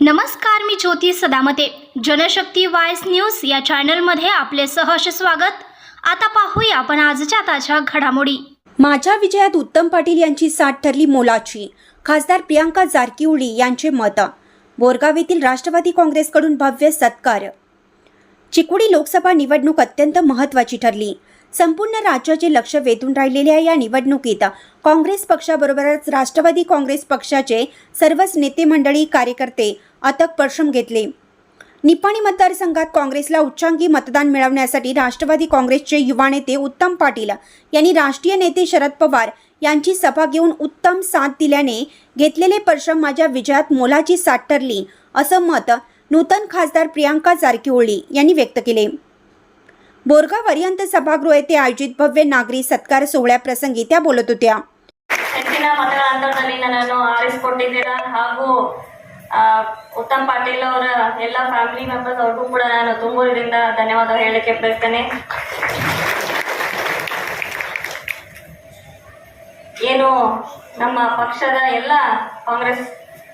नमस्कार मी ज्योती सदामते. जनशक्ती वायस न्यूज या चॅनलमध्ये आपले सहर्ष स्वागत. आता पाहूया आपण आजच्या ताज्या घडामोडी. माझ्या विजयात उत्तम पाटील यांची साथ ठरली मोलाची. खासदार प्रियांका जारकीवळी यांचे मत. बोरगाव येथील राष्ट्रवादी काँग्रेसकडून भव्य सत्कार. चिकोडी लोकसभा निवडणूक अत्यंत महत्त्वाची ठरली. संपूर्ण राज्याचे लक्ष वेधून राहिलेल्या या निवडणुकीत. काँग्रेस पक्षाबरोबरच राष्ट्रवादी काँग्रेस पक्षाचे सर्वच नेते मंडळी कार्यकर्ते अथक परिश्रम घेतले. निपाणी मतदारसंघात काँग्रेसला उच्चांकी मतदान मिळवण्यासाठी राष्ट्रवादी काँग्रेसचे युवा नेते उत्तम पाटील यांनी राष्ट्रीय नेते शरद पवार यांची सभा घेऊन उत्तम साथ दिल्याने घेतलेले परिश्रम माझ्या विजयात मोलाची साथ ठरली असं मत नूतन खासदार प्रियांका जारकिहोळी यांनी व्यक्त केले. बोरगाव अरिहंत सभागृह येथे आयोजित भव्य नागरी सत्कार सोहळ्याप्रसंगी त्या बोलत होत्या ಹೆಚ್ಚಿನ ಮತಗಳ ಅಂತರದಲ್ಲಿ ನನ್ನನ್ನು ಆರಿಸಿಕೊಟ್ಟಿದ್ದೀರಾ ಹಾಗೂ ಆ, ಉತ್ತಮ್ ಪಾಟೀಲ್ ಅವರ ಎಲ್ಲ ಫ್ಯಾಮಿಲಿ ಮೆಂಬರ್ಸ್ ಅವ್ರಿಗೂ ಕೂಡ ನಾನು ತುಂಬೂರಿಂದ ಧನ್ಯವಾದ ಹೇಳಲಿಕ್ಕೆ ಬಯಸ್ತೇನೆ ಏನು ನಮ್ಮ ಪಕ್ಷದ ಎಲ್ಲ ಕಾಂಗ್ರೆಸ್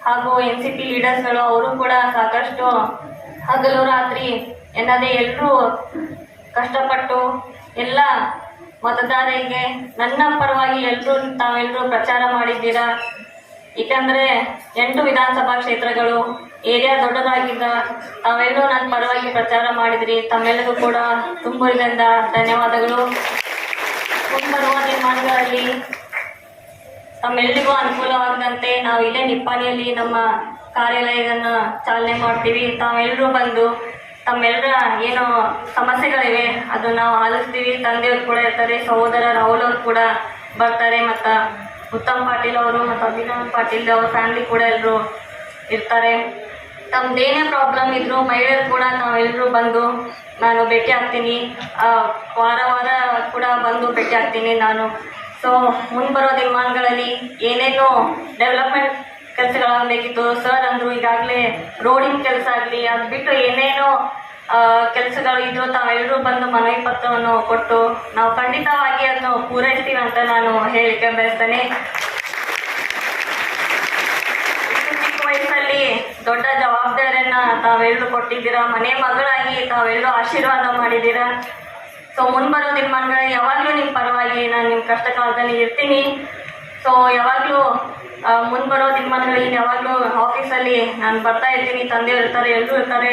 ಹಾಗೂ ಎನ್ ಸಿ ಪಿ ಲೀಡರ್ಸ್ಗಳು ಅವರು ಕೂಡ ಸಾಕಷ್ಟು ಹಗಲು ರಾತ್ರಿ ಎನ್ನದೇ ಎಲ್ಲರೂ ಕಷ್ಟಪಟ್ಟು ಎಲ್ಲ ಮತದಾರರಿಗೆ ನನ್ನ ಪರವಾಗಿ ಎಲ್ಲರೂ ತಾವೆಲ್ಲರೂ ಪ್ರಚಾರ ಮಾಡಿದ್ದೀರಾ? ಏಕೆಂದರೆ ಎಂಟು ವಿಧಾನಸಭಾ ಕ್ಷೇತ್ರಗಳು, ಏರಿಯಾ ದೊಡ್ಡದಾಗಿದ್ದ ತಾವೆಲ್ಲರೂ ನನ್ನ ಪರವಾಗಿ ಪ್ರಚಾರ ಮಾಡಿದ್ರಿ. ತಮ್ಮೆಲ್ಲರಿಗೂ ಕೂಡ ತುಂಬುವುದರಿಂದ ಧನ್ಯವಾದಗಳು. ಮುಂಬರುವ ದಿನಮಾನಗಳಲ್ಲಿ ತಮ್ಮೆಲ್ಲರಿಗೂ ಅನುಕೂಲವಾಗದಂತೆ ನಾವು ಇಲ್ಲೇ ನಿಪ್ಪಾಣಿಯಲ್ಲಿ ನಮ್ಮ ಕಾರ್ಯಾಲಯವನ್ನು ಚಾಲನೆ ಮಾಡ್ತೀವಿ. ತಾವೆಲ್ಲರೂ ಬಂದು ತಮ್ಮೆಲ್ಲರ ಏನು ಸಮಸ್ಯೆಗಳಿವೆ ಅದು ನಾವು ಆಲಿಸ್ತೀವಿ. ತಂದೆಯವರು ಕೂಡ ಇರ್ತಾರೆ, ಸಹೋದರ ರಾಹುಲ್ ಅವ್ರು ಕೂಡ ಬರ್ತಾರೆ, ಮತ್ತು ಉತ್ತಮ್ ಪಾಟೀಲ್ ಅವರು ಮತ್ತು ಅಭಿನವ್ ಪಾಟೀಲ್ ಅವ್ರ ಫ್ಯಾಮಿಲಿ ಕೂಡ ಎಲ್ಲರೂ ಇರ್ತಾರೆ. ತಮ್ದೇನೇ ಪ್ರಾಬ್ಲಮ್ ಇದ್ರು ಮಹಿಳೆಯರು ಕೂಡ ನಾವೆಲ್ಲರೂ ಬಂದು ನಾನು ಭೇಟಿ ಆಗ್ತೀನಿ. ವಾರ ವಾರ ಕೂಡ ಬಂದು ಭೇಟಿ ಆಗ್ತೀನಿ ನಾನು. ಸೊ ಬರೋ ದಿನಮಾನಗಳಲ್ಲಿ ಏನೇನು ಡೆವಲಪ್ಮೆಂಟ್ ಕೆಲಸಗಳಾಗಬೇಕಿತ್ತು ಸರ್ ಅಂದ್ರು, ಈಗಾಗಲೇ ರೋಡಿನ ಕೆಲಸ ಆಗಲಿ. ಅದು ಬಿಟ್ಟು ಏನೇನೋ ಕೆಲಸಗಳು ಇದ್ರು ತಾವೆಲ್ಲರೂ ಬಂದು ಮನವಿ ಪತ್ರವನ್ನು ಕೊಟ್ಟು ನಾವು ಖಂಡಿತವಾಗಿ ಅದನ್ನು ಪೂರೈಸ್ತೀವಿ ಅಂತ ನಾನು ಹೇಳಿಕೆ ಬಯಸ್ತೇನೆ. ಚಿಕ್ಕ ವಯಸ್ಸಲ್ಲಿ ದೊಡ್ಡ ಜವಾಬ್ದಾರಿಯನ್ನ ತಾವೆಲ್ಲರೂ ಕೊಟ್ಟಿದ್ದೀರಾ? ಮನೆ ಮಗಳಾಗಿ ತಾವೆಲ್ಲರೂ ಆಶೀರ್ವಾದ ಮಾಡಿದ್ದೀರಾ? ಸೊ ಮುಂಬರೋ ದಿನಮಾನಗಳಲ್ಲಿ ಯಾವಾಗಲೂ ನಿಮ್ಮ ಪರವಾಗಿ ನಾನು ನಿಮ್ಮ ಕಷ್ಟ ಕಾಲದಲ್ಲಿ ಇರ್ತೀನಿ. ಸೊ ಯಾವಾಗಲೂ ಮುಂಬರೋ ದಿನಮಾನಗಳಲ್ಲಿ ಯಾವಾಗಲೂ ಆಫೀಸಲ್ಲಿ ನಾನು ಬರ್ತಾ ಇರ್ತೀನಿ ತಂದೆಯವರು ಇರ್ತಾರೆ ಎಲ್ಲರೂ ಇರ್ತಾರೆ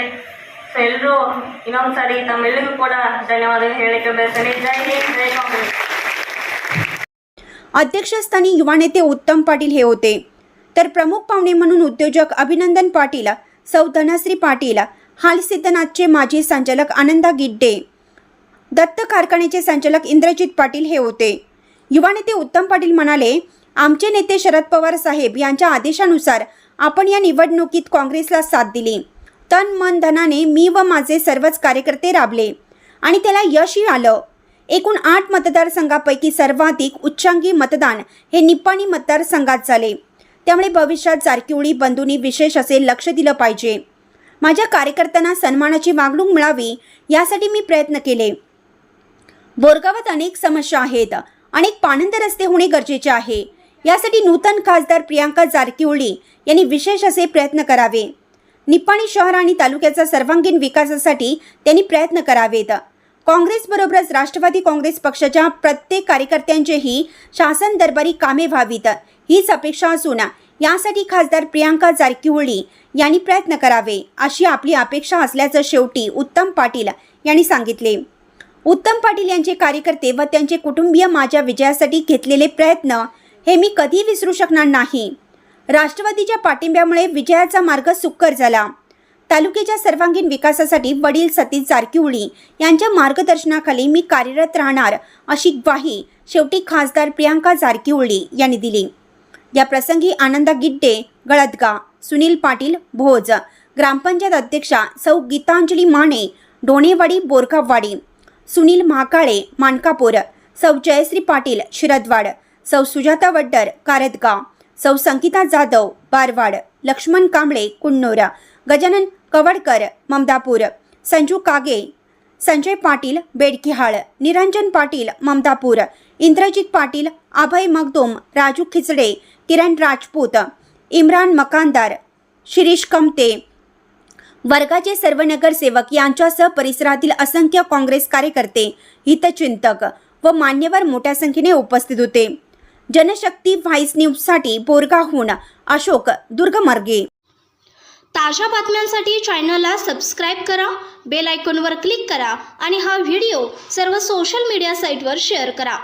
ಸೊ ಎಲ್ಲರೂ ಇನ್ನೊಂದು ಸಾರಿ ತಮ್ಮೆಲ್ಲರಿಗೂ ಕೂಡ ಧನ್ಯವಾದ ಹೇಳಕ್ಕೆ ಬಯಸ್ತೇನೆ ಜೈ ಹಿಂದ್ ಜೈ ಕಾಂಗ್ರೆಸ್ अध्यक्षस्थानी युवा नेते उत्तम पाटील हे होते तर प्रमुख पाहुणे म्हणून उद्योजक अभिनंदन पाटील सौ धनश्री पाटील हाल सिद्धनाथचे माजी संचालक आनंदा गिड्डे दत्त कारखान्याचे संचालक इंद्रजित पाटील हे होते युवा नेते उत्तम पाटील म्हणाले आमचे नेते शरद पवार साहेब यांच्या आदेशानुसार आपण या निवडणुकीत काँग्रेसला साथ दिली. तन मन धनाने मी व माझे सर्वच कार्यकर्ते राबले आणि त्याला यशही आलं. एकूण आठ मतदारसंघापैकी सर्वाधिक उच्चांकी मतदान हे निप्पाणी मतदारसंघात झाले. त्यामुळे भविष्यात जारकिवळी बंधूंनी विशेष असे लक्ष दिलं पाहिजे. माझ्या कार्यकर्त्यांना सन्मानाची वागणूक मिळावी यासाठी मी प्रयत्न केले. बोरगावात अनेक समस्या आहेत. अनेक पाणंद रस्ते होणे गरजेचे आहे. यासाठी नूतन खासदार प्रियांका जारकिहोळी यांनी विशेष असे प्रयत्न करावे. निपाणी शहर आणि तालुक्याचा सर्वांगीण विकासासाठी त्यांनी प्रयत्न करावेत. काँग्रेसबरोबरच राष्ट्रवादी काँग्रेस पक्षाच्या प्रत्येक कार्यकर्त्यांचेही शासन दरबारी कामे व्हावीत हीच अपेक्षा असून यासाठी खासदार प्रियांका जारकिहोळी यांनी प्रयत्न करावे अशी आपली अपेक्षा असल्याचं शेवटी उत्तम पाटील यांनी सांगितले. उत्तम पाटील यांचे कार्यकर्ते व त्यांचे कुटुंबीय माझ्या विजयासाठी घेतलेले प्रयत्न हे मी कधी विसरू शकणार नाही. राष्ट्रवादीच्या पाठिंब्यामुळे विजयाचा मार्ग सुकर झाला. तालुक्याच्या सर्वांगीण विकासासाठी वडील सतीश जारकिवळी यांच्या मार्गदर्शनाखाली मी कार्यरत राहणार अशी ग्वाही शेवटी खासदार प्रियांका जारकिवळी यांनी दिली. या प्रसंगी आनंदा गिड्डे गळदगा सुनील पाटील भोज ग्रामपंचायत अध्यक्षा सौ गीतांजली माने डोणेवाडी बोरगाववाडी सुनील महाकाळे मानकापूर सौ जयश्री पाटील शिरदवाड सौ सुजाता वड्डर कारदगाव सौ संकिता जाधव बारवाड. लक्ष्मण कांबळे कुन्नोरा. गजानन कवडकर ममदापूर. संजू कागे संजय पाटील बेडकिहाळ. निरंजन पाटील ममदापूर. इंद्रजित पाटील अभय मगदूम राजू खिचडे किरण राजपूत. इम्रान मकानदार शिरीष कमते. वर्गाचे सर्व नगरसेवक यांच्यासह परिसरातील असंख्य काँग्रेस कार्यकर्ते हितचिंतक व मान्यवर मोठ्या संख्येने उपस्थित होते. जनशक्ती व्हाईस न्यूजसाठी बोरगाहून अशोक दुर्गमर्गे. ताज्या बातम्यांसाठी चॅनलला सबस्क्राईब करा बेल आयकॉनवर क्लिक करा आणि हा व्हिडिओ सर्व सोशल मीडिया साईटवर शेअर करा.